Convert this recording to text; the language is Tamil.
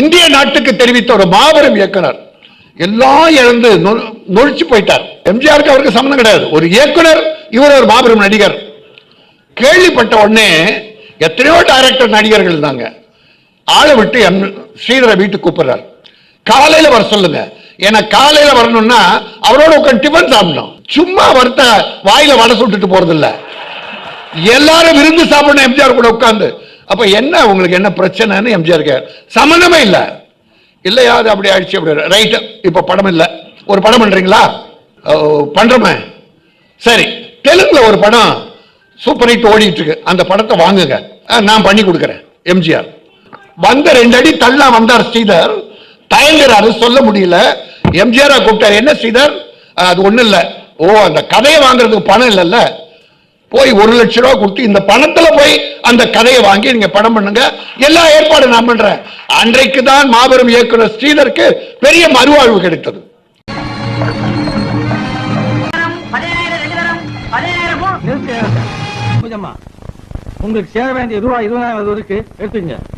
இந்திய நாட்டுக்கு தெரிவித்த ஒரு மாபெரும் இயக்குனர். எல்லாம் இழந்து நொழிச்சு போயிட்டார். எம்ஜிஆருக்கு அவருக்கு சம்மந்தம் கிடையாது. ஒரு இயக்குனர் இவர் ஒரு மாபெரும் நடிகர். கேள்விப்பட்ட உடனே எத்தனையோ டைரக்டர் நடிகர்கள் இருந்தாங்க. ஆளை விட்டு எம் ஸ்ரீதரை வீட்டுக்கு கூப்பிடுறாரு. காலையில வர சொல்லுங்க. ஏன்னா காலையில வரணும்னா அவரோட உட்காந்து டிஃபன் சாப்பிடணும். சும்மா வருத்த வாயில வடை சுட்டுட்டு போறது இல்ல எல்லாரும் விருந்து சாப்பிடணும் எம்ஜிஆர் கூட உட்கார்ந்து. அப்ப என்ன உங்களுக்கு என்ன பிரச்சனைன்னு எம்ஜிஆர் கேர் சம்மந்தமே இல்லை. இல்லையா அது அப்படி ஆயிடுச்சு அப்படி ரைட்டு இப்ப படம் இல்லை. ஒரு படம் பண்றீங்களா? ஓ, பண்றோமே. சரி தெலுங்குல ஒரு படம் சூப்பர் ஹிட் ஓடிட்டு இருக்கு. அந்த படத்தை வாங்குங்க. ஆ, நான் பண்ணி கொடுக்குறேன் எம்ஜிஆர். வந்த ரெண்டு அடி தள்ளா வந்தார் ஸ்ரீதர். தயங்குறாரு சொல்ல முடியல. எம்ஜிஆரா கூப்பிட்டாரு என்ன ஸ்ரீதர்? அது ஒண்ணும் இல்லை. ஓ அந்த கதையை வாங்குறதுக்கு பணம் இல்லைல்ல. போய் ஒரு லட்ச ரூபா கொடுத்து இந்த பணத்துல போய் அந்த கதையை வாங்கி நீங்க படம் பண்ணுங்க. எல்லா ஏற்பாடும் நான் பண்றேன். அன்றைக்கு தான் மாபெரும் இயக்குனர் ஸ்ரீதருக்கு பெரிய மறுவாழ்வு கிடைத்தது. உங்களுக்கு சேர வேண்டிய ரூபாய் இருபதாயிரம் இருக்கு எடுத்துங்க